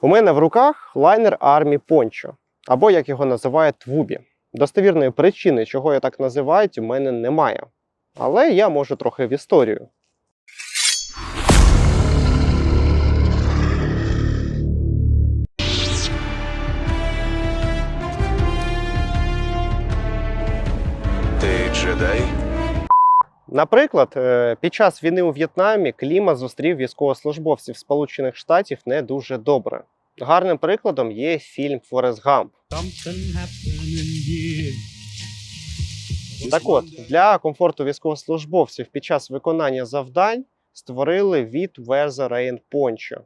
У мене в руках лайнер армі Пончо, або як його називають Твубі. Достовірної причини, чого я так називають, у мене немає. Але я можу трохи в історію. Ти джедай? Наприклад, е, під час війни у В'єтнамі Кліма зустрів військовослужбовців Сполучених Штатів не дуже добре. Гарним прикладом є фільм Форест Гамп. Так от, для комфорту військовослужбовців під час виконання завдань створили від Rain Poncho.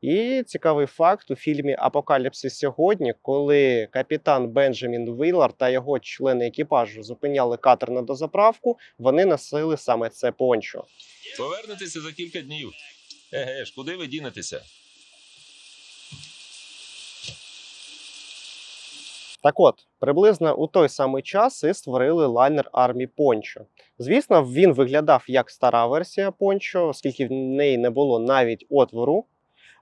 І цікавий факт у фільмі Апокаліпсис сьогодні, коли капітан Бенджамін Віллар та його члени екіпажу зупиняли катер на дозаправку, вони носили саме це пончо. Повернетеся за кілька днів. Еге ж, куди ви дінетеся? Так от, приблизно у той самий час і створили лайнер армі Пончо. Звісно, він виглядав як стара версія Пончо, оскільки в неї не було навіть отвору.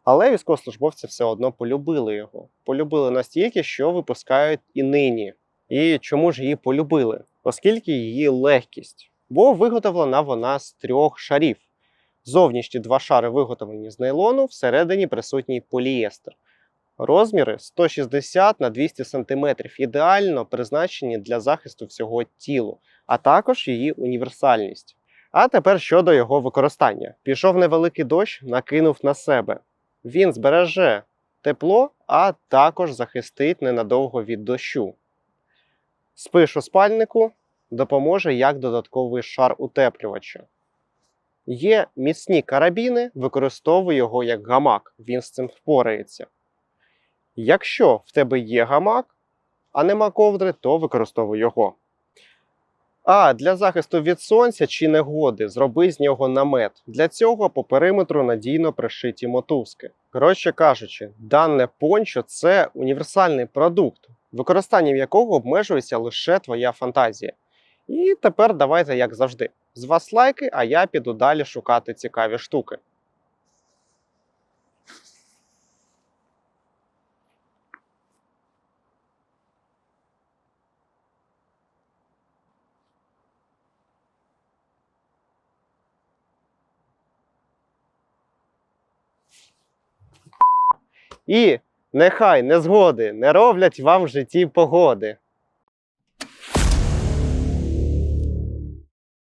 Але військовослужбовці все одно полюбили його. Полюбили настільки, що випускають і нині. І чому ж її полюбили? Оскільки її легкість. Бо виготовлена вона з трьох шарів. Зовнішні два шари виготовлені з нейлону, всередині присутній полієстер. Розміри 160 на 200 см, ідеально призначені для захисту всього тілу, а також її універсальність. А тепер щодо його використання. Пішов невеликий дощ, накинув на себе. Він збереже тепло, а також захистить ненадовго від дощу. Спиш у спальнику допоможе як додатковий шар утеплювача. Є міцні карабіни, використовуй його як гамак, він з цим впорається. Якщо в тебе є гамак, а нема ковдри, то використовуй його. А для захисту від сонця чи негоди зроби з нього намет. Для цього по периметру надійно пришиті мотузки. Коротше кажучи, дане пончо це універсальний продукт, використанням якого обмежується лише твоя фантазія. І тепер давайте, як завжди, з вас лайки, а я піду далі шукати цікаві штуки. І нехай незгоди не роблять вам в житті погоди.